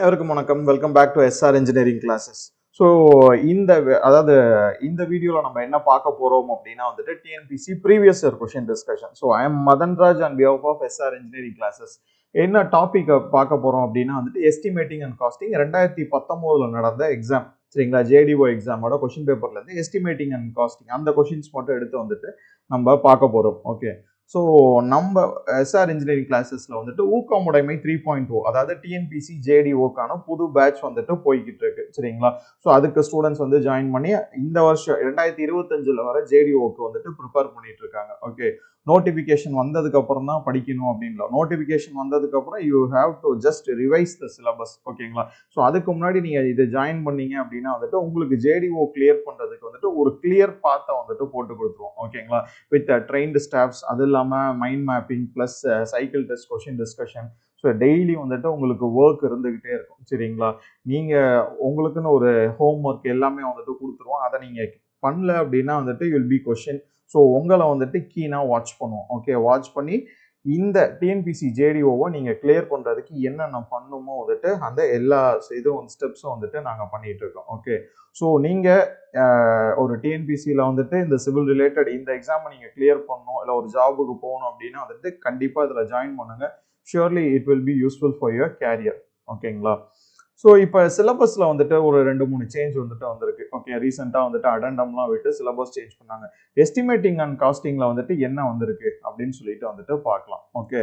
அனைவருக்கும் வணக்கம். Welcome back to SR engineering classes so இந்த அதாவது இந்த வீடியோவில் நம்ம என்ன பார்க்க போகிறோம் அப்படின்னா வந்துட்டு TNPSC previous year question discussion so I am Madanraj and behalf of SR engineering classes என்ன டாப்பிக்கை பார்க்க போகிறோம் அப்படின்னா வந்துட்டு எஸ்டிமேட்டிங் அண்ட் காஸ்டிங் ரெண்டாயிரத்தி பத்தொம்போதில் நடந்த எக்ஸாம் சரிங்களா? ஜேடிஓ எக்ஸாமோட கொஷின் பேப்பர்லேருந்து எஸ்டிமேட்டிங் அண்ட் காஸ்டிங் அந்த கொஷின்ஸ் மட்டும் எடுத்து வந்துட்டு நம்ம பார்க்க போகிறோம் ஓகே ஸோ நம்ம எஸ்ஆர் இன்ஜினியரிங் கிளாஸஸில் வந்துட்டு ஊக்கமுடைமை த்ரீ பாயிண்ட் ஓ அதாவது டிஎன்பிசி ஜேடிஓக்கான புது பேட்ச் வந்துட்டு போய்கிட்டு இருக்கு. சரிங்களா? ஸோ அதுக்கு ஸ்டூடெண்ட்ஸ் வந்து ஜாயின் பண்ணி இந்த வருஷம் ரெண்டாயிரத்தி இருபத்தஞ்சில் வர ஜேடிஓக்கு வந்துட்டு ப்ரிப்பேர் பண்ணிட்டு இருக்காங்க. ஓகே நோட்டிஃபிகேஷன் வந்ததுக்கப்புறம் தான் படிக்கணும் அப்படின்ல நோட்டிஃபிகேஷன் வந்ததுக்கப்புறம் you have to just revise the syllabus ஓகேங்களா ஸோ அதுக்கு முன்னாடி நீங்கள் இதை ஜாயின் பண்ணீங்க அப்படின்னா வந்துட்டு உங்களுக்கு ஜேடிஓ கிளியர் பண்ணுறதுக்கு வந்துட்டு ஒரு கிளியர் பாத்தை வந்துட்டு போட்டு கொடுத்துருவோம் ஓகேங்களா வித் ட்ரெயின்டு ஸ்டாஃப்ஸ் அது இல்லாமல் mind mapping plus cycle test question discussion so daily வந்துட்டு உங்களுக்கு ஒர்க் இருந்துக்கிட்டே இருக்கும் சரிங்களா? நீங்கள் உங்களுக்குன்னு ஒரு ஹோம் ஒர்க் எல்லாமே வந்துட்டு கொடுத்துருவோம் அதை நீங்கள் பண்ணல அப்படின்னா வந்துட்டு வில் பி கொஷின் ஸோ உங்களை வந்துட்டு கீனாக வாட்ச் பண்ணுவோம். ஓகே வாட்ச் பண்ணி இந்த டிஎன்பிசி ஜேடிஓவை நீங்கள் கிளியர் பண்ணுறதுக்கு என்னென்ன பண்ணுமோ வந்துட்டு அந்த எல்லா இதுவும் ஸ்டெப்ஸும் வந்துட்டு நாங்கள் பண்ணிகிட்ருக்கோம் ஓகே ஸோ நீங்கள் ஒரு டிஎன்பிசியில் வந்துட்டு இந்த சிவில் ரிலேட்டட் இந்த எக்ஸாமை நீங்கள் கிளியர் பண்ணணும் இல்லை ஒரு ஜாபுக்கு போகணும் அப்படின்னா வந்துட்டு கண்டிப்பாக இதில் ஜாயின் பண்ணுங்கள் surely it will be useful for your career ஓகேங்களா ஸோ இப்போ சிலபஸில் வந்துட்டு ஒரு ரெண்டு மூணு சேஞ்ச் வந்துட்டு வந்திருக்கு. ஓகே ரீசெண்டாக வந்துட்டு அடண்டம்லாம் விட்டு சிலபஸ் சேஞ்ச் பண்ணாங்க. எஸ்டிமேட்டிங் அண்ட் காஸ்டிங்கில் வந்துட்டு என்ன வந்திருக்கு அப்படின்னு சொல்லிட்டு வந்துட்டு பார்க்கலாம். ஓகே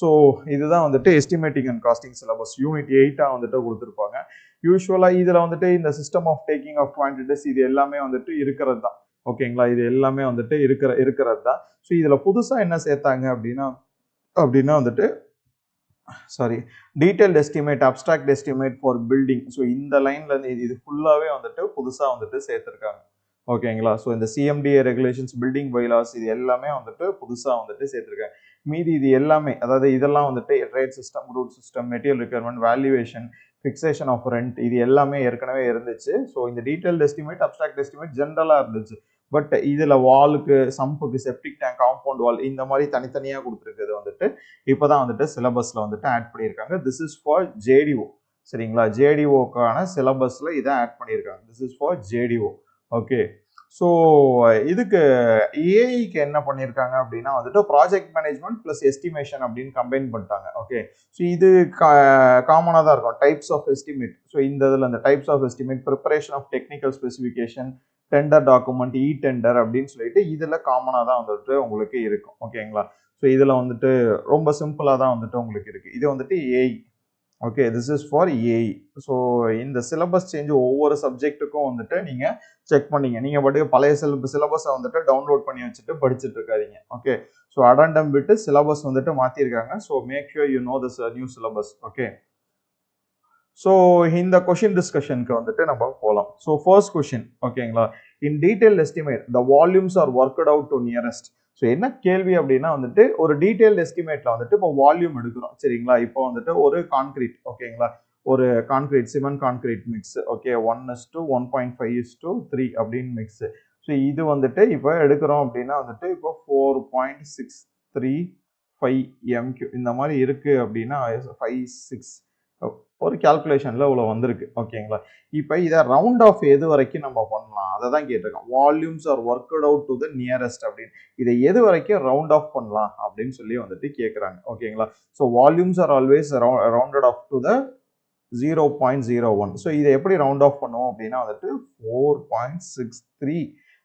ஸோ இதுதான் வந்துட்டு estimating and costing syllabus unit எயிட்டாக வந்துட்டு கொடுத்துருப்பாங்க. யூஸ்வலாக இதில் வந்துட்டு இந்த system of taking off quantities இது எல்லாமே வந்துட்டு இருக்கிறது தான். ஓகேங்களா இது எல்லாமே வந்துட்டு இருக்கிற இருக்கிறது தான். ஸோ இதில் புதுசாக என்ன சேர்த்தாங்க அப்படின்னா அப்படின்னா வந்துட்டு sorry detailed estimate abstract estimate for building so இந்த லைன்லேருந்து இது- இது ஃபுல்லாகவே வந்துட்டு புதுசாக வந்துட்டு சேர்த்துருக்காங்க. ஓகேங்களா ஸோ இந்த சிஎம்டிஏ ரெகுலேஷன்ஸ் பில்டிங் பைலாஸ் இது எல்லாமே வந்துட்டு புதுசாக வந்துட்டு சேர்த்துருக்காங்க. மீதி இது எல்லாமே அதாவது இதெல்லாம் வந்துட்டு rate system route system material requirement valuation fixation of rent இது எல்லாமே ஏற்கனவே இருந்துச்சு. ஸோ இந்த டீடைல்ட் எஸ்டிமேட் அப்ட்ராக்ட் எஸ்டிமேட் ஜென்ரலாக இருந்துச்சு. பட் இதில் வாலுக்கு சம்புக்கு செப்டிக் டேங்க் காம்பவுண்ட் வால் இந்த மாதிரி தனித்தனியாக கொடுத்துருக்குது வந்துட்டு இப்போதான் வந்துட்டு சிலபஸில் வந்துட்டு ஆட் பண்ணியிருக்காங்க. திஸ் இஸ் ஃபார் ஜேடிஓ சரிங்களா? ஜேடிஓக்கான சிலபஸில் இதை ஆட் பண்ணியிருக்காங்க. This is for JDO okay so இதுக்கு ஏஐக்கு என்ன பண்ணியிருக்காங்க அப்படின்னா வந்துட்டு ப்ராஜெக்ட் மேனேஜ்மெண்ட் ப்ளஸ் எஸ்டிமேஷன் அப்படின்னு கம்பைன் பண்ணிட்டாங்க. ஓகே ஸோ இது காமனாக தான் இருக்கும். டைப்ஸ் ஆஃப் எஸ்டிமேட் ஸோ இந்த இதில் இந்த types of estimate preparation of technical specification tender document e tender அப்படின்னு சொல்லிட்டு இதில் காமனாக தான் வந்துட்டு உங்களுக்கு இருக்கும். ஓகேங்களா ஸோ இதில் வந்துட்டு ரொம்ப சிம்பிளாக தான் வந்துட்டு உங்களுக்கு இருக்குது இது வந்துட்டு AI okay this is for AI so இந்த சிலபஸ் சேஞ்ச் ஒவ்வொரு சப்ஜெக்ட்டுக்கும் வந்துட்டு நீங்கள் செக் பண்ணீங்க. நீங்கள் பாட்டுக்கு பழைய சிலபஸ் சிலபஸை வந்துட்டு டவுன்லோட் பண்ணி வச்சுட்டு படிச்சுட்டு இருக்காதிங்க. ஓகே ஸோ அடாண்டம் விட்டு சிலபஸ் வந்துட்டு மாற்றிருக்காங்க so make sure you know this new syllabus okay so இந்த கொஷின் டிஸ்கஷனுக்கு வந்துட்டு நம்ம போகலாம் ஸோ ஃபர்ஸ்ட் கொஷின் ஓகேங்களா in detail estimate the volumes are worked out to nearest so என்ன கேள்வி அப்படின்னா வந்துட்டு ஒரு டீடைல் எஸ்டிமேட்டில் வந்துட்டு இப்போ வால்யூம் எடுக்கிறோம் சரிங்களா? இப்போ வந்துட்டு ஒரு கான்கிரீட் ஓகேங்களா ஒரு concrete cement concrete mix okay one is to one point five is to three அப்படின்னு மிக்ஸு ஸோ இது வந்துட்டு இப்போ எடுக்கிறோம் அப்படின்னா வந்துட்டு இப்போ four point six three five m cube இந்த மாதிரி இருக்குது அப்படின்னா ஃபைவ் சிக்ஸ் ஒரு கேல்குலேஷனில் இவ்வளோ வந்திருக்கு. ஓகேங்களா இப்போ இதை ரவுண்ட் ஆஃப் எது வரைக்கும் நம்ம பண்ணலாம்? அதை தான் கேட்டிருக்கோம் volumes are worked out to the nearest அப்படின்னு. இதை எது வரைக்கும் ரவுண்ட் ஆஃப் பண்ணலாம்? அப்படின்னு சொல்லி வந்துட்டு கேட்குறாங்க ஓகேங்களா so volumes are always rounded off to the zero point zero one so இதை எப்படி ரவுண்ட் ஆஃப் பண்ணுவோம் அப்படின்னா வந்துட்டு four point six three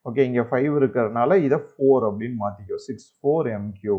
okay இங்கே ஃபைவ் இருக்கிறதுனால இதை ஃபோர் அப்படின்னு மாற்றிக்கோ சிக்ஸ் ஃபோர் எம்கியூ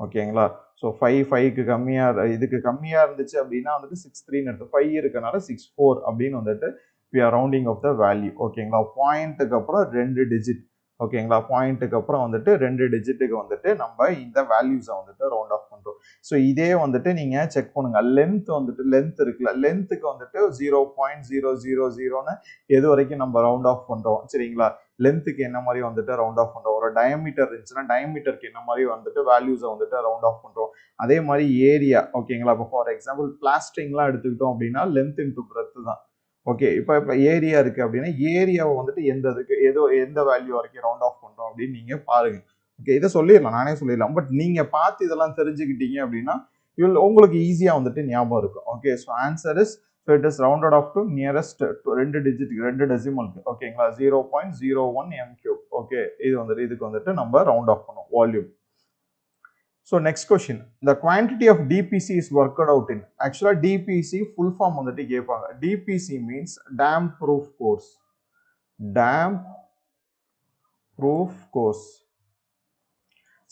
ஓகேங்களா ஸோ ஃபைவ் ஃபைவ்க்கு கம்மியாக இதுக்கு கம்மியாக இருந்துச்சு அப்படின்னா வந்துட்டு சிக்ஸ் த்ரீன்னு எடுத்து ஃபைவ் இருக்கனால சிக்ஸ் ஃபோர் அப்படின்னு வந்துட்டு we are rounding off the value ஓகேங்களா பாயிண்ட்டுக்கு அப்புறம் ரெண்டு டிஜிட் ஓகேங்களா? பாயிண்ட்டுக்கு அப்புறம் வந்துட்டு ரெண்டு டிஜிட்டுக்கு வந்துட்டு நம்ம இந்த வேல்யூஸை வந்துட்டு ரவுண்ட் ஆஃப் பண்ணுறோம் ஸோ இதே வந்துட்டு நீங்கள் செக் பண்ணுங்கள் லென்த் வந்துட்டு லென்த் இருக்குல்ல? லென்த்துக்கு வந்துட்டு ஜீரோ பாயிண்ட் ஜீரோ ஜீரோ ஜீரோன்னு எது வரைக்கும் நம்ம ரவுண்ட் ஆஃப் பண்ணுறோம் சரிங்களா? லென்த்துக்கு என்ன மாதிரி வந்துட்டு ரவுண்ட் ஆஃப் பண்ணுறோம் ஒரு டயமீட்டர் இருந்துச்சுன்னா டயமீட்டருக்கு என்ன மாதிரி வந்துட்டு வேல்யூஸை வந்துட்டு ரவுண்ட் ஆஃப் பண்ணுறோம் அதே மாதிரி ஏரியா ஓகேங்களா? இப்போ ஃபார் எக்ஸாம்பிள் பிளாஸ்டிங்லாம் எடுத்துக்கிட்டோம் அப்படின்னா லென்த் இன்ட்டு பிரெத்து தான். ஓகே இப்போ இப்போ ஏரியா இருக்கு அப்படின்னா ஏரியாவை வந்துட்டு எந்த இதுக்கு ஏதோ எந்த வேல்யூ வரைக்கும் ரவுண்ட் ஆஃப் பண்ணுறோம் அப்படின்னு நீங்கள் பாருங்க. ஓகே இதை சொல்லிடலாம் நானே சொல்லிடலாம். பட் நீங்கள் பார்த்து இதெல்லாம் தெரிஞ்சுக்கிட்டீங்க அப்படின்னா இவ்வளோ உங்களுக்கு ஈஸியாக வந்துட்டு ஞாபகம் இருக்கும். Okay so answer is so it is rounded off to nearest ரெண்டு டிஜிட் ரெண்டு டெசிமலுக்கு ஓகேங்களா zero point zero one m cube okay இது வந்துட்டு இதுக்கு வந்துட்டு நம்ம ரவுண்ட் ஆஃப் பண்ணுவோம் volume so next question the quantity of DPC is work out in ஆக்சுவலாக டிபிசி ஃபுல் ஃபார்ம் வந்துட்டு கேட்பாங்க DPC means damp proof course damp proof course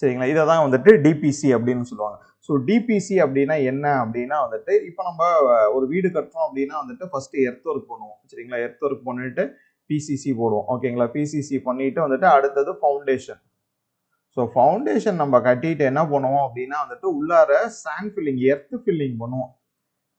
சரிங்களா? இதை தான் வந்துட்டு டிபிசி அப்படின்னு சொல்லுவாங்க. ஸோ டிபிசி அப்படின்னா என்ன? அப்படின்னா வந்துட்டு இப்போ நம்ம ஒரு வீடு கட்டுறோம் அப்படின்னா வந்துட்டு ஃபஸ்ட்டு எர்த் ஒர்க் பண்ணுவோம். சரிங்களா? எர்த் ஒர்க் பண்ணிட்டு பிசிசி போடுவோம். ஓகேங்களா பிசிசி பண்ணிட்டு வந்துட்டு அடுத்தது ஃபவுண்டேஷன் ஸோ ஃபவுண்டேஷன் நம்ம கட்டிட்டு என்ன பண்ணுவோம் அப்படின்னா வந்துட்டு உள்ளார சாண்ட் ஃபில்லிங் எர்த்து ஃபில்லிங் பண்ணுவோம்.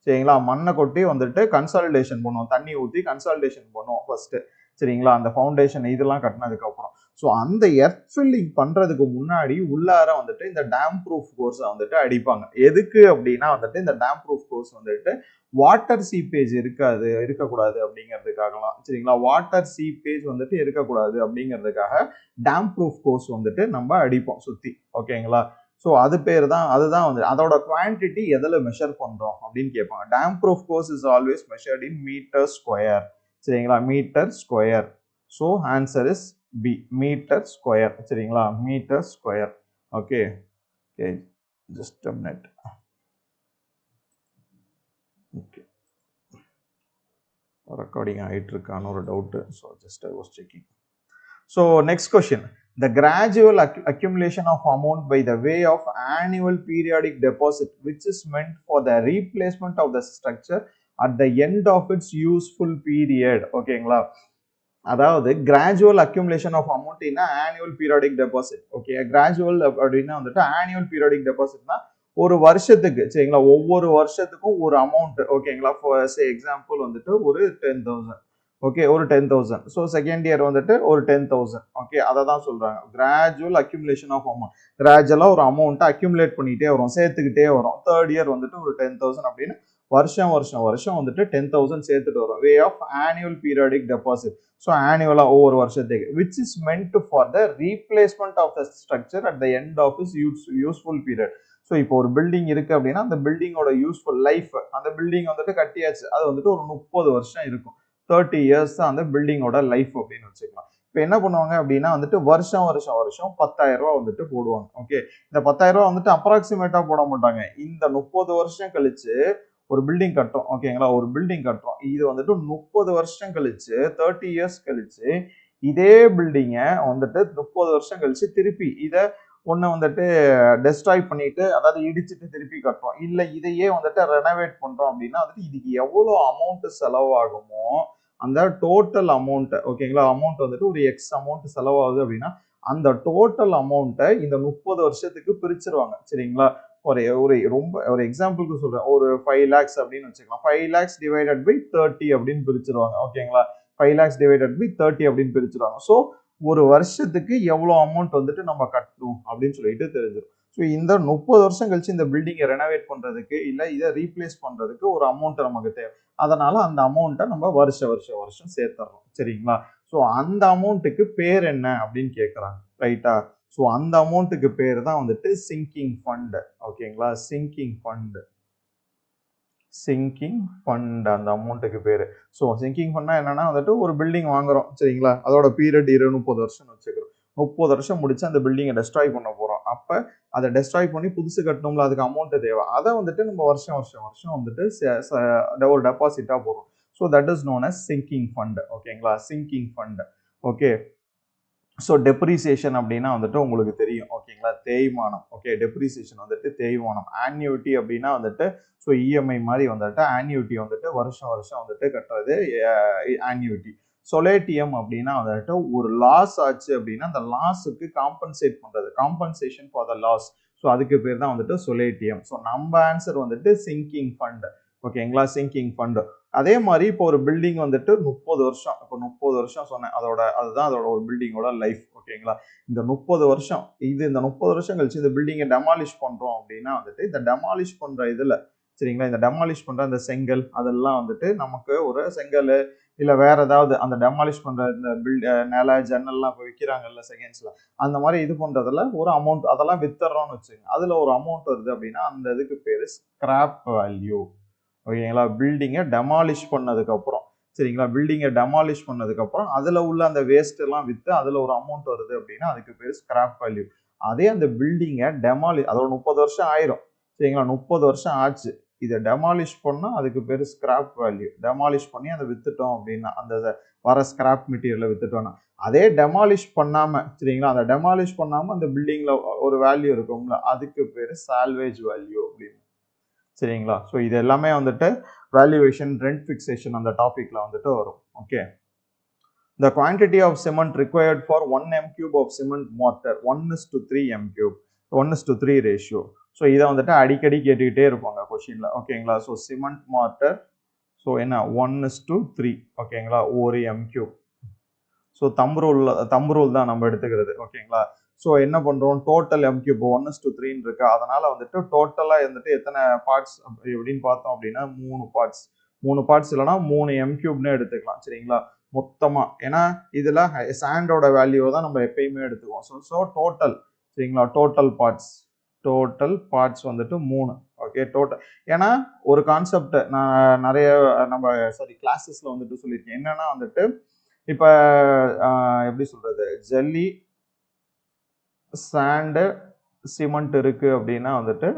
சரிங்களா? மண்ணை கொட்டி வந்துட்டு கன்சாலிடேஷன் பண்ணுவோம். தண்ணி ஊற்றி கன்சாலிடேஷன் பண்ணுவோம் ஃபர்ஸ்ட்டு சரிங்களா? அந்த ஃபவுண்டேஷன் இதெல்லாம் கட்டினதுக்கு அப்புறம். ஸோ அந்த எர்த் ஃபில்லிங் பண்ணுறதுக்கு முன்னாடி உள்ளார வந்துட்டு இந்த டேம் ப்ரூஃப் கோர்ஸை வந்துட்டு அடிப்பாங்க. எதுக்கு அப்படின்னா வந்துட்டு இந்த டேம் ப்ரூஃப் கோர்ஸ் வந்துட்டு வாட்டர் சீப்பேஜ் இருக்காது இருக்கக்கூடாது அப்படிங்கிறதுக்காகலாம். சரிங்களா? வாட்டர் சீப்பேஜ் வந்துட்டு இருக்கக்கூடாது அப்படிங்கிறதுக்காக டேம் ப்ரூஃப் கோர்ஸ் வந்துட்டு நம்ம அடிப்போம் சுற்றி ஓகேங்களா? ஸோ அது பேர் தான் அதுதான் வந்து அதோட குவான்டிட்டி எதில் மெஷர் பண்ணுறோம் அப்படின்னு கேட்பாங்க. Damp proof course is always measured in metre square சரிங்களா metre square so answer is B metre square சரிங்களா metre square okay okay just a minute okay recording ஆகிட்டு இருக்கான்னு ஒரு doubt so just I was checking so next question the gradual acc- accumulation of amount by the way of annual periodic deposit which is meant for the replacement of the structure at the end of its useful period ஓகேங்களா அதாவது gradual accumulation of அமௌண்ட்னா annual periodic deposit okay gradual அப்படின்னா வந்துட்டு annual periodic டெபாசிட்னா ஒரு வருஷத்துக்கு சரிங்களா? ஒவ்வொரு வருஷத்துக்கும் ஒரு amount ஓகேங்களா ஃபார் எக்ஸாம்பிள் வந்துட்டு ஒரு டென் தௌசண்ட் ஓகே ஒரு ten thousand so second year வந்துட்டு ஒரு டென் தௌசண்ட் ஓகே அதை தான் சொல்கிறாங்க கிராஜுவல் அக்யூமுலேஷன் ஆஃப் அமௌண்ட் கிராஜுவலாக ஒரு அமௌண்ட்டை அக்யூமுலேட் பண்ணிகிட்டே வரும் சேர்த்துக்கிட்டே வரும். தேர்ட் இயர் வந்துட்டு ஒரு டென் தௌசண்ட் அப்படின்னு வருஷம் வருஷம் வருஷம் வந்துட்டு டென் தௌசண்ட் சேர்த்துட்டு வரும். Way of annual periodic deposit so ஆனுவலாக ஒவ்வொரு வருஷத்துக்கு which is meant for the replacement of the structure at the end of is use useful period so இப்போ ஒரு பில்டிங் இருக்குது அப்படின்னா அந்த பில்டிங்கோட யூஸ்ஃபுல் லைஃப் அந்த பில்டிங் வந்துட்டு கட்டியாச்சு. அது வந்துட்டு ஒரு முப்பது வருஷம் இருக்கும். தேர்ட்டி இயர்ஸ் தான் அந்த பில்டிங்கோட லைஃப் அப்படின்னு வச்சுக்கலாம். இப்போ என்ன பண்ணுவாங்க அப்படின்னா வந்துட்டு வருஷம் வருஷம் வருஷம் பத்தாயிரம் ரூபா வந்துட்டு போடுவாங்க. ஓகே இந்த பத்தாயிரம் ரூபா வந்துட்டு அப்ராக்சிமேட்டாக போட மாட்டாங்க. இந்த முப்பது வருஷம் கழிச்சு ஒரு பில்டிங் கட்டுறோம் ஓகேங்களா ஒரு பில்டிங் கட்டுறோம் இது வந்துட்டு முப்பது வருஷம் கழிச்சு தேர்ட்டி இயர்ஸ் கழிச்சு இதே பில்டிங்கை வந்துட்டு முப்பது வருஷம் கழிச்சு திருப்பி இதை ஒன்று வந்துட்டு டெஸ்ட்ராய் பண்ணிட்டு அதாவது இடிச்சுட்டு திருப்பி கட்டுறோம். இல்லை இதையே வந்துட்டு ரெனோவேட் பண்ணுறோம் அப்படின்னா வந்துட்டு இதுக்கு எவ்வளோ அமௌண்ட்டு செலவாகுமோ அந்த டோட்டல் அமௌண்ட்டை ஓகேங்களா அமௌண்ட் வந்துட்டு ஒரு எக்ஸ் அமௌண்ட் செலவாகுது அப்படின்னா அந்த டோட்டல் அமௌண்ட்டை இந்த முப்பது வருஷத்துக்கு பிரிச்சிருவாங்க. சரிங்களா? ஒரு ஒரு ரொம்ப ஒரு எக்ஸாம்பிளுக்கு சொல்கிறேன் ஒரு ஃபைவ் லேக்ஸ் அப்படின்னு வச்சுக்கலாம். Five lakhs divided by thirty அப்படின்னு பிரிச்சிருவாங்க. ஓகேங்களா five lakhs divided by thirty அப்படின்னு பிரிச்சிருவாங்க. ஸோ ஒரு வருஷத்துக்கு எவ்வளோ அமௌண்ட் வந்துட்டு நம்ம கட்டணும் அப்படின்னு சொல்லிட்டு தெரிஞ்சிடும் ஸோ இந்த முப்பது வருஷம் கழிச்சு இந்த பில்டிங்கை ரெனோவேட் பண்ணுறதுக்கு இல்லை இதை ரீப்ளேஸ் பண்ணுறதுக்கு ஒரு அமௌண்ட்டு நமக்கு தேவை. அதனால அந்த அமௌண்ட்டை நம்ம வருஷ வருஷ வருஷம் சேர்த்துறோம் சரிங்களா? ஸோ அந்த அமௌண்ட்டுக்கு பேர் என்ன அப்படின்னு கேட்குறாங்க ரைட்டா ஸோ அந்த அமௌண்ட்டுக்கு பேர் தான் வந்துட்டு சிங்கிங் ஃபண்டு ஓகேங்களா சிங்கிங் ஃபண்டு சிங்கிங் ஃபண்ட் அந்த அமௌண்ட்டுக்கு பேர். ஸோ சிங்கிங் ஃபண்ட்னா என்னன்னா வந்துட்டு ஒரு பில்டிங் வாங்குறோம். சரிங்களா? அதோட பீரியட் இரு முப்பது வருஷம் வச்சுக்கிறோம். முப்பது வருஷம் முடிச்சு அந்த பில்டிங்கை டெஸ்ட்ராய் பண்ண போகிறோம் அப்போ அதை டெஸ்ட்ராய் பண்ணி புதுசு கட்டணும்ல அதுக்கு அமௌண்ட்டு தேவை. அதை வந்துட்டு நம்ம வருஷம் வருஷம் வருஷம் வந்துட்டு ஒரு டெபாசிட்டாக போடுறோம். So that is known as sinking fund ஓகேங்களா sinking fund okay so depreciation அப்படின்னா வந்துட்டு உங்களுக்கு தெரியும். ஓகேங்களா தேய்மானம். ஓகே டெப்ரிசியேஷன் வந்துட்டு தேய்மானம். ஆன்யூட்டி அப்படின்னா வந்துட்டு ஸோ இஎம்ஐ மாதிரி வந்துட்டு ஆன்யூட்டி வந்துட்டு வருஷம் வருஷம் வந்துட்டு கட்டுறது ஆன்யூட்டி சொலேட்டியம் அப்படின்னா வந்துட்டு ஒரு லாஸ் ஆச்சு அப்படின்னா அந்த லாஸுக்கு காம்பன்சேட் பண்ணுறது compensation for the loss so அதுக்கு பேர் தான் வந்துட்டு சொலேட்டியம் ஸோ நம்ம ஆன்சர் வந்துட்டு சிங்கிங் ஃபண்ட் ஓகேங்களா சிங்கிங் ஃபண்ட் அதே மாதிரி இப்போ ஒரு பில்டிங் வந்துட்டு முப்பது வருஷம். இப்போ முப்பது வருஷம் சொன்னேன். அதோட அதுதான் அதோட ஒரு பில்டிங்கோட லைஃப் ஓகேங்களா இந்த முப்பது வருஷம் இது இந்த முப்பது வருஷம் கழிச்சு இந்த பில்டிங்கை டெமாலிஷ் பண்ணுறோம் அப்படின்னா வந்துட்டு இந்த டெமாலிஷ் பண்ணுற இதில் சரிங்களா? இந்த டெமாலிஷ் பண்ணுற அந்த செங்கல் அதெல்லாம் வந்துட்டு நமக்கு ஒரு செங்கல் இல்லை வேற ஏதாவது அந்த டெமாலிஷ் பண்ணுற இந்த பில்ட் நில ஜன்னல்லாம் இப்போ விற்கிறாங்கல்ல செகண்ட்ஸில் அந்த மாதிரி இது பண்ணுறதுல ஒரு அமௌண்ட் அதெல்லாம் வித்துறோம்னு வச்சுங்க அதில் ஒரு அமௌண்ட் வருது அப்படின்னா அந்த இதுக்கு பேரு ஸ்கிராப் வேல்யூ ஓகேங்களா? பில்டிங்கை டெமாலிஷ் பண்ணதுக்கப்புறம். சரிங்களா? பில்டிங்கை டெமாலிஷ் பண்ணதுக்கப்புறம் அதில் உள்ள அந்த வேஸ்ட்டெல்லாம் விற்று அதில் ஒரு அமௌண்ட் வருது அப்படின்னா அதுக்கு பேர் ஸ்கிராப் வேல்யூ அதே அந்த பில்டிங்கை டெமாலி அதோட முப்பது வருஷம் ஆயிரும். சரிங்களா? முப்பது வருஷம் ஆச்சு. இதை டெமாலிஷ் பண்ணால் அதுக்கு பேர் ஸ்கிராப் வேல்யூ டெமாலிஷ் பண்ணி அதை வித்துட்டோம் அப்படின்னா அந்த வர ஸ்கிராப் மெட்டீரியலை விற்றுட்டோம்னா அதே டெமாலிஷ் பண்ணாமல் சரிங்களா? அந்த டெமாலிஷ் பண்ணாமல் அந்த பில்டிங்கில் ஒரு வேல்யூ இருக்கும்ல அதுக்கு பேர் சால்வேஜ் வேல்யூ அப்படின்னு சரிங்களா? ஸோ இது எல்லாமே வந்துட்டு வேல்யூவேஷன் ரெண்ட் ஃபிக்ஸேஷன் அந்த டாப்பிக்கில் வந்துட்டு வரும். Okay the quantity of cement required for one m cube of cement mortar one is to three m cube one is to three ratio so இதை வந்துட்டு அடிக்கடி கேட்டுக்கிட்டே இருப்பாங்க கொஷினில் ஓகேங்களா ஸோ சிமெண்ட் மார்ட்டர் ஸோ என்ன? ஒன் இஸ் டு த்ரீ ஓகேங்களா ஒரு m cube so thumb rule rule தான் நம்ம எடுத்துக்கிறது. ஓகேங்களா ஸோ என்ன பண்ணுறோம் total m cube one is த்ரீன்னு இருக்கு. அதனால வந்துட்டு டோட்டலாக இருந்துட்டு எத்தனை பார்ட்ஸ் எப்படின்னு பார்த்தோம் அப்படின்னா மூணு பார்ட்ஸ் மூணு பார்ட்ஸ் இல்லைன்னா மூணு எம்கியூப்னு எடுத்துக்கலாம். சரிங்களா? மொத்தமாக ஏன்னா இதில் சாண்டோட வேல்யூவை தான் நம்ம எப்பயுமே எடுத்துக்குவோம். ஸோ ஸோ டோட்டல் சரிங்களா? டோட்டல் பார்ட்ஸ் டோட்டல் பார்ட்ஸ் வந்துட்டு மூணு. ஓகே டோட்டல் ஏன்னா ஒரு கான்செப்ட் நான் நிறைய நம்ம சாரி கிளாஸஸில் வந்துட்டு சொல்லியிருக்கேன். என்னென்னா வந்துட்டு இப்போ எப்படி சொல்கிறது ஜெல்லி சாண்டு சிமெண்ட் இருக்குது அப்படின்னா வந்துட்டு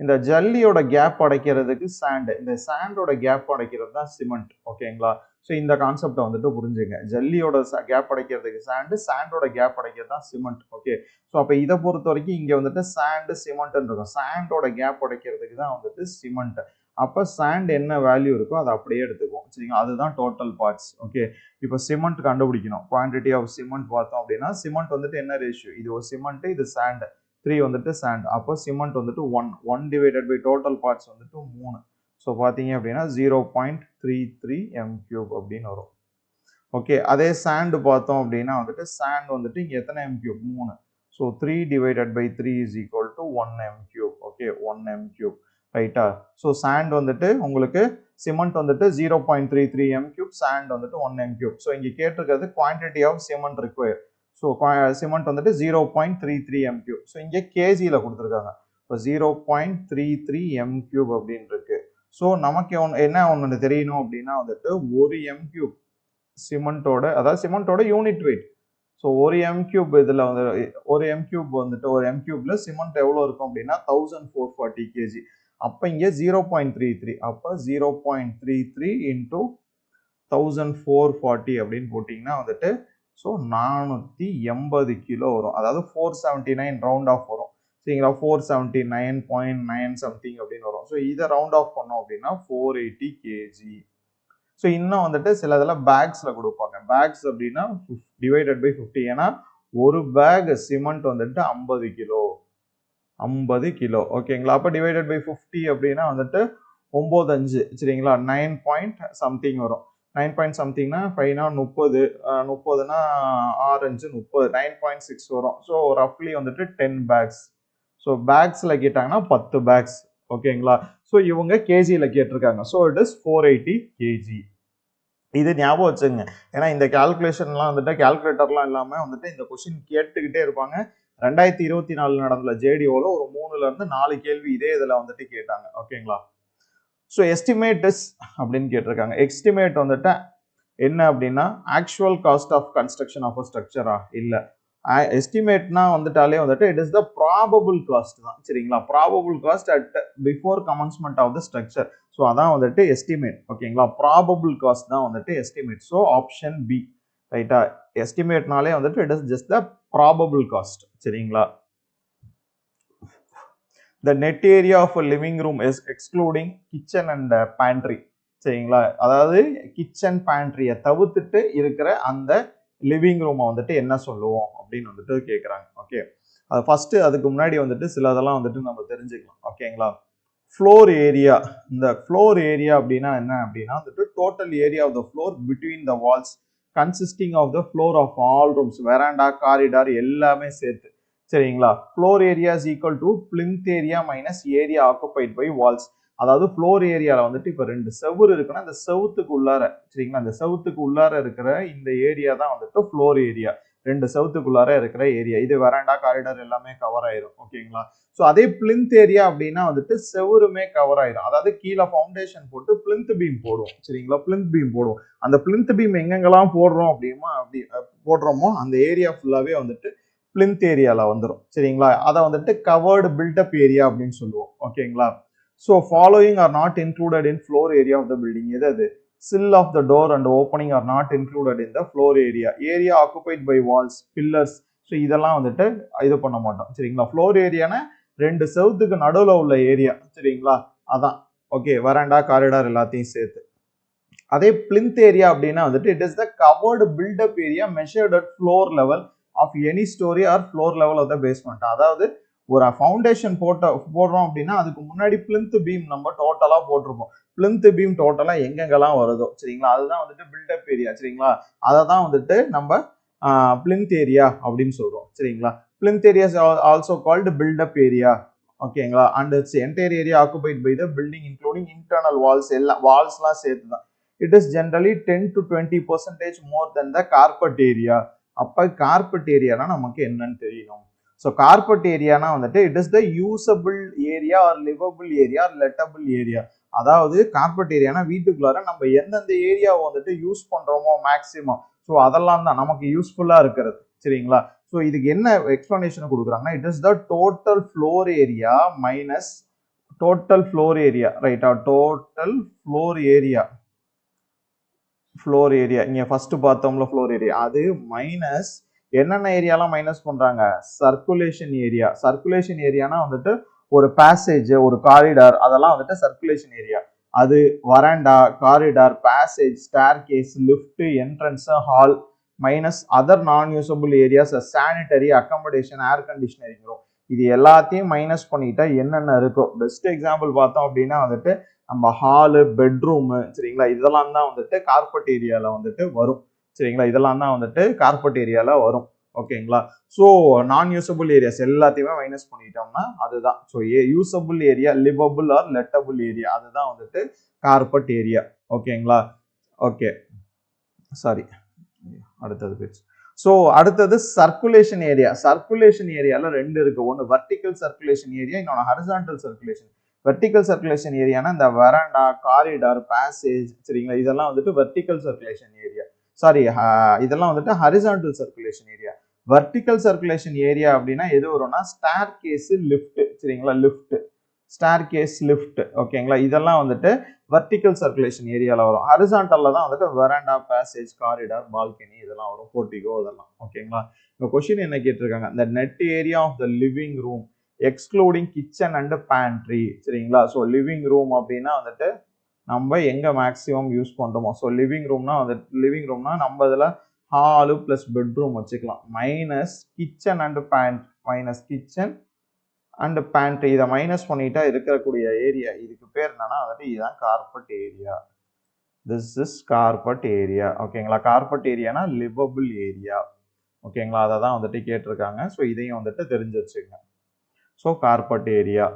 இந்த ஜல்லியோட கேப் அடைக்கிறதுக்கு சாண்டு இந்த சாண்டோட கேப் அடைக்கிறது தான் சிமெண்ட் ஓகேங்களா ஸோ இந்த கான்செப்டை வந்துட்டு புரிஞ்சுங்க. ஜல்லியோட கேப் அடைக்கிறதுக்கு சாண்டு சாண்டோட கேப் அடைக்கிறது தான் சிமெண்ட் ஓகே ஸோ அப்போ இதை பொறுத்த வரைக்கும் இங்கே வந்துட்டு சாண்டு சிமெண்ட்னு இருக்கும். சாண்டோட கேப் அடைக்கிறதுக்கு தான் வந்துட்டு சிமெண்ட் அப்போ சாண்ட் என்ன வேல்யூ இருக்கோ அதை அப்படியே எடுத்துக்குவோம். சரிங்களா? அதுதான் டோட்டல் பார்ட்ஸ் ஓகே இப்போ சிமெண்ட் கண்டுபிடிக்கணும். குவான்டிட்டி ஆஃப் சிமெண்ட் பார்த்தோம் அப்படின்னா சிமெண்ட் வந்துட்டு என்ன ரேஷியோ இது ஒரு சிமெண்ட் இது சாண்ட் த்ரீ வந்துட்டு சாண்ட் அப்போ சிமெண்ட் வந்துட்டு one one divided by total parts வந்துட்டு மூணு. ஸோ பார்த்தீங்க அப்படின்னா zero point three three m cube அப்படின்னு வரும். ஓகே அதே சாண்டு பார்த்தோம் அப்படின்னா வந்துட்டு சாண்ட் வந்துட்டு இங்கே எத்தனை எம் கியூப் மூணு. So three divided by three is equal to one m cube okay one m cube ரைட்டா ஸோ சாண்ட் வந்துட்டு உங்களுக்கு சிமெண்ட் வந்துட்டு zero point three three m cube sand வந்துட்டு ஒன் எம் கியூப் ஸோ இங்கே கேட்டிருக்கிறது quantity of cement require so cement வந்துட்டு zero point three three m cube so இங்கே கேஜியில் கொடுத்துருக்காங்க. இப்போ zero point three three m cube அப்படின்னு இருக்கு ஸோ நமக்கு ஒன்று என்ன ஒன்று தெரியணும் அப்படின்னா வந்துட்டு ஒரு எம் கியூப் சிமெண்ட்டோட அதாவது சிமெண்ட்டோட யூனிட் வெயிட் ஸோ ஒரு எம் கியூப் இதில் வந்து ஒரு எம் கியூப் வந்துட்டு ஒரு எம் கியூப்ல சிமெண்ட் எவ்வளோ இருக்கும் அப்படின்னா தௌசண்ட் ஃபோர் ஃபார்ட்டி கேஜி அப்போ இங்கே ஜீரோ பாயிண்ட் த்ரீ த்ரீ அப்போ zero point three three into thousand four forty அப்படின்னு போட்டிங்கன்னா வந்துட்டு ஸோ நானூற்றி எண்பது கிலோ வரும். அதாவது four seventy nine round off வரும். சரிங்களா? Four seventy nine point nine something அப்படின்னு வரும். ஸோ இதை ரவுண்ட் ஆஃப் பண்ணோம் அப்படின்னா ஃபோர் எயிட்டி கேஜி ஸோ இன்னும் வந்துட்டு சில இதெல்லாம் பேக்ஸில் கொடுப்பாங்க. பேக்ஸ் அப்படின்னா டிவைடட் பை ஃபிஃப்டி ஏன்னா ஒரு பேக் சிமெண்ட் வந்துட்டு ஐம்பது கிலோ. ஐம்பது கிலோ. ஓகேங்களா அப்போ டிவைடட் பை ஃபிஃப்டி அப்படின்னா வந்துட்டு ஒம்பது அஞ்சு. சரிங்களா? நைன் பாயிண்ட் சம்திங் வரும். நைன் பாயிண்ட் சம்திங்னா ஃபைவ்னா முப்பது. முப்பதுனா ஆரஞ்சு முப்பது. நைன் பாயிண்ட் சிக்ஸ் வரும். ஸோ ரஃப்லி வந்துட்டு டென் பேக்ஸ் ஸோ பேக்ஸில் கேட்டாங்கன்னா பத்து பேக்ஸ் ஓகேங்களா ஸோ இவங்க கேஜியில் கேட்டிருக்காங்க. So it is four eighty KG இது ஞாபகம் வச்சுங்க ஏன்னா இந்த கேல்குலேஷன்லாம் வந்துட்டு கேல்குலேட்டர்லாம் இல்லாமல் வந்துட்டு இந்த கொஷின் கேட்டுக்கிட்டே இருப்பாங்க. ரெண்டாயிரத்தி இருபத்தி நாலு நடந்த ஜேடிஓவில் ஒரு மூணுல இருந்து நாலு கேள்வி இதே இதில் வந்துட்டு கேட்டாங்க. ஓகேங்களா ஸோ எஸ்டிமேட் இஸ் அப்படின்னு கேட்டிருக்காங்க. எஸ்டிமேட் வந்துட்டு என்ன அப்படின்னா actual cost of construction of a ஸ்ட்ரக்சரா இல்லை. எஸ்டிமேட்னா வந்துட்டாலே வந்துட்டு it is the probable cost தான். சரிங்களா? Probable cost at before commencement of the structure so அதான் வந்துட்டு எஸ்டிமேட் ஓகேங்களா ப்ராபபிள் காஸ்ட் தான் வந்துட்டு எஸ்டிமேட் ஸோ ஆப்ஷன் பி ரைட்டா எஸ்டிமேட்னாலே வந்துட்டு it is just the probable cost சரிங்களா? The net area of a living room is excluding kitchen and pantry சரிங்களா? அதாவது கிச்சன் பேண்ட்ரியை தவிர்த்துட்டு இருக்கிற அந்த லிவிங் ரூமை வந்துட்டு என்ன சொல்லுவோம் அப்படின்னு வந்துட்டு கேட்குறாங்க ஓகே அது ஃபஸ்ட்டு அதுக்கு முன்னாடி வந்துட்டு சில இதெல்லாம் வந்துட்டு நம்ம தெரிஞ்சுக்கலாம் ஓகேங்களா ஃப்ளோர் ஏரியா இந்த ஃப்ளோர் ஏரியா அப்படின்னா என்ன அப்படின்னா வந்துட்டு total area of the floor between the walls consisting of the floor of all rooms veranda corridor எல்லாமே சேர்த்து. சரிங்களா? Floor area is equal to plinth area minus area occupied by walls அதாவது floor ஏரியாவில் வந்துட்டு இப்போ ரெண்டு செவ்வறு இருக்குன்னா அந்த செவுத்துக்கு உள்ளார சரிங்களா? அந்த செவுத்துக்கு உள்ளார இருக்கிற இந்த ஏரியா தான் வந்துட்டு ஃப்ளோர் ஏரியா ரெண்டு சவுத்துக்குள்ளார இருக்கிற ஏரியா இது வராண்டா காரிடார் எல்லாமே கவர் ஆயிரும். ஓகேங்களா ஸோ அதே பிளிந்த் ஏரியா அப்படின்னா வந்துட்டு செவருமே கவர் ஆயிரும். அதாவது கீழே ஃபவுண்டேஷன் போட்டு பிளிந்த் பீம் போடுவோம். சரிங்களா? பிளிந்த் பீம் போடுவோம். அந்த பிளிந்த் பீம் எங்கெங்கெல்லாம் போடுறோம் அப்படிமா அப்படி போடுறோமோ அந்த ஏரியா ஃபுல்லாகவே வந்துட்டு பிளிந்த் ஏரியாவில் வந்துடும் சரிங்களா? அதை வந்துட்டு கவர்டு பில்டப் ஏரியா அப்படின்னு சொல்லுவோம். ஓகேங்களா so following are not included in floor area of the building எது அது? Sill of the door and opening are not included in the floor area area occupied by walls pillars so இதெல்லாம் வந்துட்டு இது பண்ண மாட்டோம். சரிங்களா? ஃப்ளோர் ஏரியானா ரெண்டு செவத்துக்கு நடுவில் உள்ள ஏரியா சரிங்களா? அதான். ஓகே வராண்டா காரிடார் எல்லாத்தையும் சேர்த்து. அதே பிளிந்த் ஏரியா அப்படின்னா வந்துட்டு it is the covered built up area measured at floor level of any storey or floor level of the basement அதாவது ஒரு ஃபவுண்டேஷன் போட்ட போடுறோம் அப்படின்னா அதுக்கு முன்னாடி பிளிந்த் பீம் நம்ம டோட்டலாக போட்டிருப்போம். பிளிந்த் பீம் டோட்டலாக எங்கெங்கெல்லாம் வருதோ சரிங்களா? அதுதான் வந்துட்டு பில்டப் ஏரியா சரிங்களா? அதை தான் வந்துட்டு நம்ம பிளிந்த் ஏரியா அப்படின்னு சொல்கிறோம் சரிங்களா? Plinth areas also called built up area ஓகேங்களா? And it's entire area occupied by the building including internal walls எல்லாம் வால்ஸ்லாம் சேர்த்து தான் it is generally ten to twenty percentage more then the carpet area அப்போ carpet ஏரியானா நமக்கு என்னன்னு தெரியணும். ஸோ கார்பெட் ஏரியானா வந்துட்டு it is the usable area or livable area or lettable area அதாவது கார்பெட் ஏரியானா வீட்டுக்குள்ளார நம்ம எந்தெந்த ஏரியாவை வந்துட்டு யூஸ் பண்ணுறோமோ மேக்சிமம் ஸோ அதெல்லாம் தான் நமக்கு யூஸ்ஃபுல்லாக இருக்கிறது. சரிங்களா? ஸோ இதுக்கு என்ன எக்ஸ்பிளனேஷன் கொடுக்குறாங்கன்னா it is the total floor area minus total floor area ரைட்டா total floor area floor area இங்கே ஃபர்ஸ்ட் பார்த்தோம்ல ஃப்ளோர் ஏரியா அது மைனஸ் என்னென்ன ஏரியாலாம் மைனஸ் பண்ணுறாங்க சர்க்குலேஷன் ஏரியா சர்க்குலேஷன் ஏரியானா வந்துட்டு ஒரு பேசேஜ் ஒரு காரிடார் அதெல்லாம் வந்துட்டு சர்க்குலேஷன் ஏரியா அது veranda corridor passage staircase lift entrance hall minus other non usable areas sanitary accommodation air கண்டிஷனரிங்கிறோம் இது எல்லாத்தையும் மைனஸ் பண்ணிட்டா என்னென்ன இருக்கோ? பெஸ்ட் எக்ஸாம்பிள் பார்த்தோம் அப்படின்னா வந்துட்டு நம்ம ஹாலு பெட்ரூமு சரிங்களா? இதெல்லாம் தான் வந்துட்டு கார்பெட் ஏரியாவில் வந்துட்டு வரும். சரிங்களா? இதெல்லாம் தான் வந்துட்டு கார்பரேட் ஏரியாவில் வரும். ஓகேங்களா? ஸோ நான் யூசபிள் ஏரியாஸ் எல்லாத்தையுமே மைனஸ் பண்ணிட்டோம்னா அதுதான். So a usable area livable or lettable area அதுதான் வந்துட்டு கார்பரேட் ஏரியா ஓகேங்களா? ஓகே. சாரி அடுத்தது பேச்சு. ஸோ அடுத்தது சர்க்குலேஷன் ஏரியா சர்க்குலேஷன் ஏரியாவில் ரெண்டு இருக்கு. ஒன்று வர்டிக்கல் சர்க்குலேஷன் ஏரியா இன்னொன்று ஹரிசாண்டல் சர்க்குலேஷன் வெர்டிக்கல் சர்க்குலேஷன் ஏரியானா இந்த வராண்டா காரிடார் பேசேஜ் சரிங்களா? இதெல்லாம் வந்துட்டு வெர்டிக்கல் சர்க்குலேஷன் ஏரியா சாரி இதெல்லாம் வந்துட்டு horizontal circulation area vertical circulation area அப்படின்னா எது வரும்னா ஸ்டார் கேஸு லிஃப்ட் சரிங்களா? லிஃப்ட் ஸ்டார் கேஸ் லிஃப்ட் ஓகேங்களா இதெல்லாம் வந்துட்டு வர்டிக்கல் சர்க்குலேஷன் ஏரியாவில் வரும். ஹரிசான்டலில் தான் வந்துட்டு வெராண்டா பேசேஜ் காரிடார் பால்கனி இதெல்லாம் வரும். போர்ட்டிகோ இதெல்லாம் ஓகேங்களா இப்போ கொஷின் என்ன கேட்டிருக்காங்க? இந்த net area of the living room excluding kitchen and pantry சரிங்களா? ஸோ லிவிங் ரூம் அப்படின்னா வந்துட்டு நம்ம எங்கே மேக்ஸிமம் யூஸ் பண்ணுறோமோ ஸோ லிவிங் ரூம்னா வந்துட்டு லிவிங் ரூம்னா நம்ம இதில் ஹாலு ப்ளஸ் பெட்ரூம் வச்சுக்கலாம். Minus kitchen and pant minus kitchen and pant இதை மைனஸ் பண்ணிட்டா இருக்கக்கூடிய ஏரியா இதுக்கு பேர் என்னன்னா வந்துட்டு இதுதான் carpet area this is carpet area ஓகேங்களா கார்பெட் ஏரியானா லிவபிள் ஏரியா ஓகேங்களா அதை தான் வந்துட்டு கேட்டிருக்காங்க. ஸோ இதையும் வந்துட்டு தெரிஞ்சு வச்சுக்கோங்க. So carpet area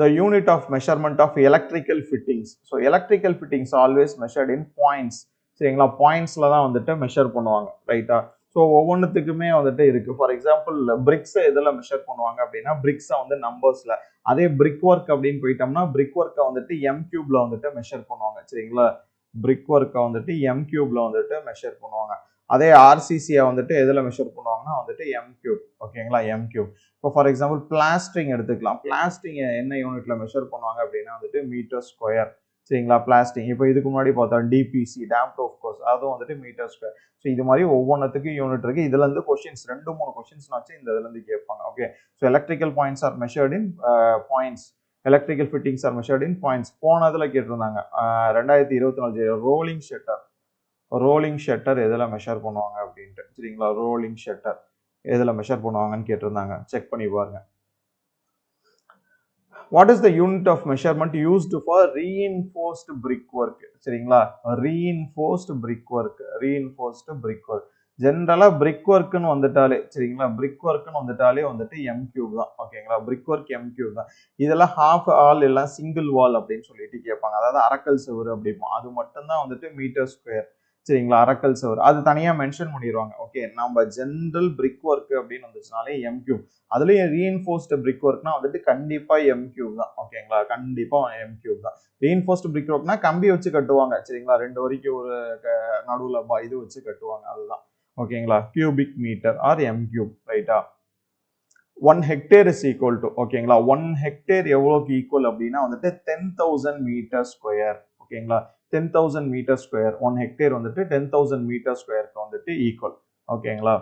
the unit of measurement of electrical fittings. ஸோ electrical fittings always measured in points. சரிங்களா? பாயிண்ட்ஸில் தான் வந்துட்டு மெஷர் பண்ணுவாங்க ரைட்டா ஸோ ஒவ்வொன்றுத்துக்குமே வந்துட்டு இருக்குது ஃபார் எக்ஸாம்பிள் பிரிக்ஸை எதில் மெஷர் பண்ணுவாங்க அப்படின்னா பிரிக்ஸை வந்து நம்பர்ஸில் அதே பிரிக் ஒர்க் அப்படின்னு போயிட்டோம்னா பிரிக் ஒர்க்கை வந்துட்டு எம் கியூப்ல வந்துட்டு மெஷர் பண்ணுவாங்க சரிங்களா? பிரிக் ஒர்க்கை வந்துட்டு எம் கியூப்ல வந்துட்டு மெஷர் பண்ணுவாங்க. அதே ஆர்சிசியை வந்துட்டு எதில் மெஷர் பண்ணுவாங்கன்னா வந்துட்டு எம் கியூப் ஓகேங்களா எம் கியூப் இப்போ ஃபார் எக்ஸாம்பிள் பிளாஸ்டிங் எடுத்துக்கலாம். பிளாஸ்டிங் என்ன யூனிட்டில் மெஷர் பண்ணுவாங்க அப்படின்னா வந்துட்டு மீட்டர் ஸ்கொயர் சரிங்களா? பிளாஸ்டிக் இப்போ இதுக்கு முன்னாடி பார்த்தா டிபிசி டேம் ப்ரூஃப் கோர்ஸ் அதுவும் வந்துட்டு மீட்டர் ஸ்கொயர் ஸோ இது மாதிரி ஒவ்வொன்றுத்துக்கும் யூனிட் இருக்குது இதுலேருந்து கொஷின்ஸ் ரெண்டு மூணு கொஸ்டின்ஸ் வச்சு இந்த இதுலேருந்து கேட்பாங்க. Okay so electrical points are measured in points electrical fittings are measured in points போனதில் கேட்டிருந்தாங்க uh, ரெண்டாயிரத்தி இருபத்தி நாலு ரோலிங் ஷட்டர் ரோலிங் ஷட்டர் எதில் மெஷர் பண்ணுவாங்க அப்படின்ட்டு. சரிங்களா? ரோலிங் ஷட்டர் எதில் மெஷர் பண்ணுவாங்கன்னு கேட்டிருந்தாங்க. செக் பண்ணி பாருங்க. What is the unit of measurement used for reinforced brick work சரிங்களா? Reinforced brick work reinforced brick work ஜென்ரலாக பிரிக் ஒர்க்குன்னு வந்துட்டாலே சரிங்களா? பிரிக் ஒர்க்குன்னு வந்துட்டாலே வந்துட்டு எம் கியூப் தான். ஓகேங்களா? பிரிக் ஒர்க் எம் கியூப் தான். இதெல்லாம் ஹாஃப் ஆல் எல்லாம் சிங்கிள் வால் அப்படின்னு சொல்லிட்டு கேட்பாங்க. அதாவது அரக்கல் சுவர் அப்படிப்போம் அது மட்டும்தான் வந்துட்டு மீட்டர் ஸ்கொயர் சரிங்களா? அரக்கல் சவர். அது தனியாக மென்ஷன் பண்ணிடுவாங்க ஓகே நம்ம ஜென்ரல் பிரிக் ஒர்க் அப்படின்னு வந்துச்சுனாலே எம் அதுலேயும் ரீஎன்ஃபோர்ஸ்டு பிரிக் ஒர்க்னா வந்துட்டு கண்டிப்பாக எம் தான். ஓகேங்களா கண்டிப்பாக எம் தான். ரீஎன்ஃபோர்ஸ்டு பிரிக் ஒர்க்னா கம்பி வச்சு கட்டுவாங்க. சரிங்களா? ரெண்டு வரைக்கும் ஒரு நடுவில் இது வச்சு கட்டுவாங்க. அதுதான். ஓகேங்களா cubic metre or M cube ரைட்டா one hectare is equal to ஓகேங்களா ஒன் ஹெக்டேர் எவ்வளோக்கு ஈக்குவல் அப்படின்னா வந்துட்டு டென் தௌசண்ட் மீட்டர் ஸ்கொயர் ஓகேங்களா ten thousand metre square one hectare வந்துட்டு டென் தௌசண்ட் மீட்டர் ஸ்கொயருக்கு வந்துட்டு ஈக்குவல் ஓகேங்களா